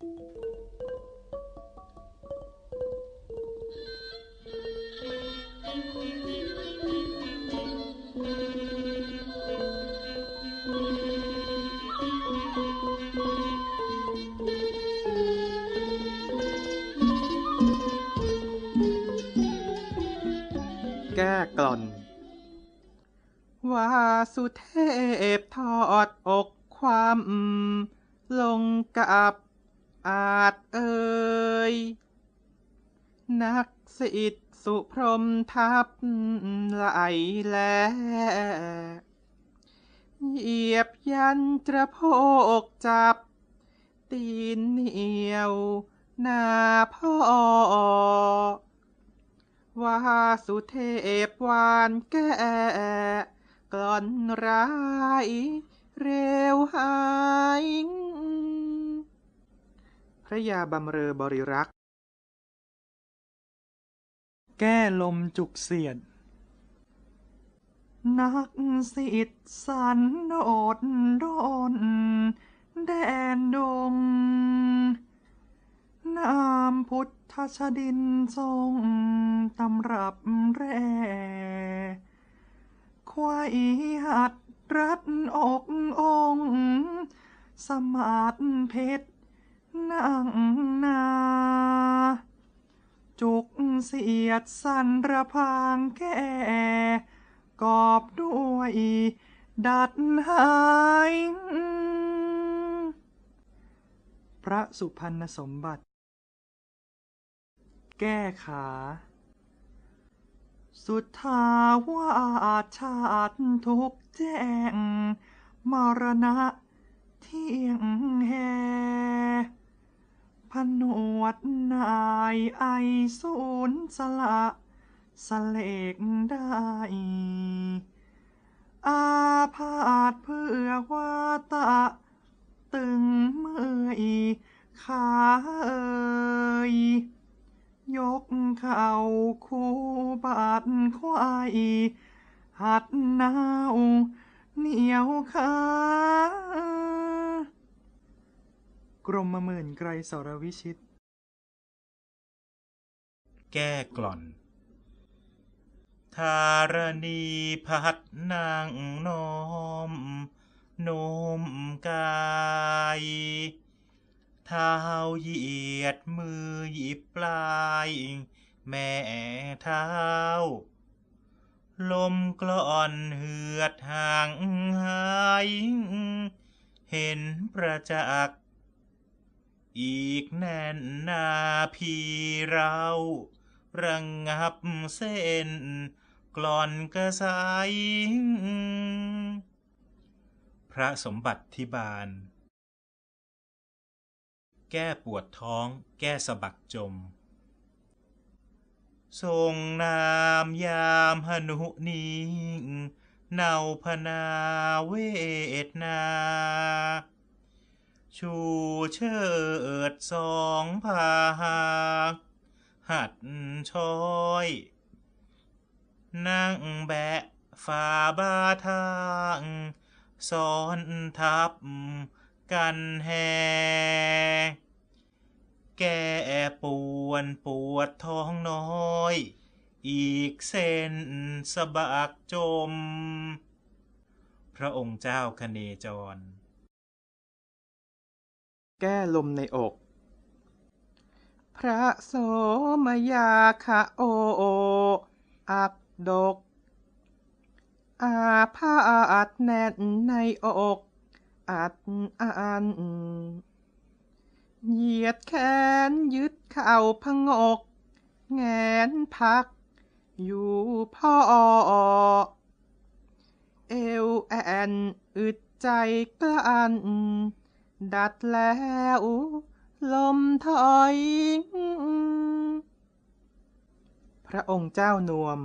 แก้กล่อนวาสุเทพทอดอกความลงกับ อาจเอ่ยนักสิทธิสุพรมทับไหลแลเหยียบยันตระโพกจับ ตีนเหนียวหน้าพ่อวาสุเทพวานแก่กล่อนร้ายเร็วหาย ระยาบำเรอบริรักษ์ แก้ลมจุกเสียด นักสิทธิสันโดดโดนแดนดง นามพุทธชดินทรงตำรับแร่ควายหัดรัดอกองสมาดเพชร นั่งนา จุกเสียดสันระพางแก่กอบด้วยดัดหายพระสุพรรณสมบัติ แก้ขา สุดทาวาชาติทุกแจ้งมรณะเที่ยงแฮ ผนวดนายไอสูนสละสเลกได้ อาพาธเพื่อว่าตะ ตึงเมื่อยขาเอ่ยยกเข่าคู่บาดควายหัดหนาวเหนียวขา กรมหมื่นไกรสรวิชิต แก้กล่อน ธารณีพัดนางน้อมนมกายเท้าเหยียดมือหยิบปลาย แม่เท้า ลมกล่อนเหือดห่างหาย เห็นประจักษ์ อีกแน่นนาพีเราระงงับเส้น กลอนกระสายพระสมบัติที่บานแก้ปวดท้องแก้สะบักจม ทรงนามยามหนุนิงเนาพนาเวทนา ชูเชิดสองพาหาหัดช้อย นั่งแบะฝ่าบาทางซ้อนทับกันแฮแก้ปวนปวดท้องน้อย อีกเส้นสะบักจม พระองค์เจ้าคเนจร แก้ลมในอก พระโสมยาคะโอโอ อักดก อาพาอัดแน่นในอก อัดอัน เหยียดแขนยึดเข่าพงอกแงนพัก อยู่พ่อ เอวแอน อึดใจกลั้น ดัดแล้วลมถอย พระองค์เจ้านวม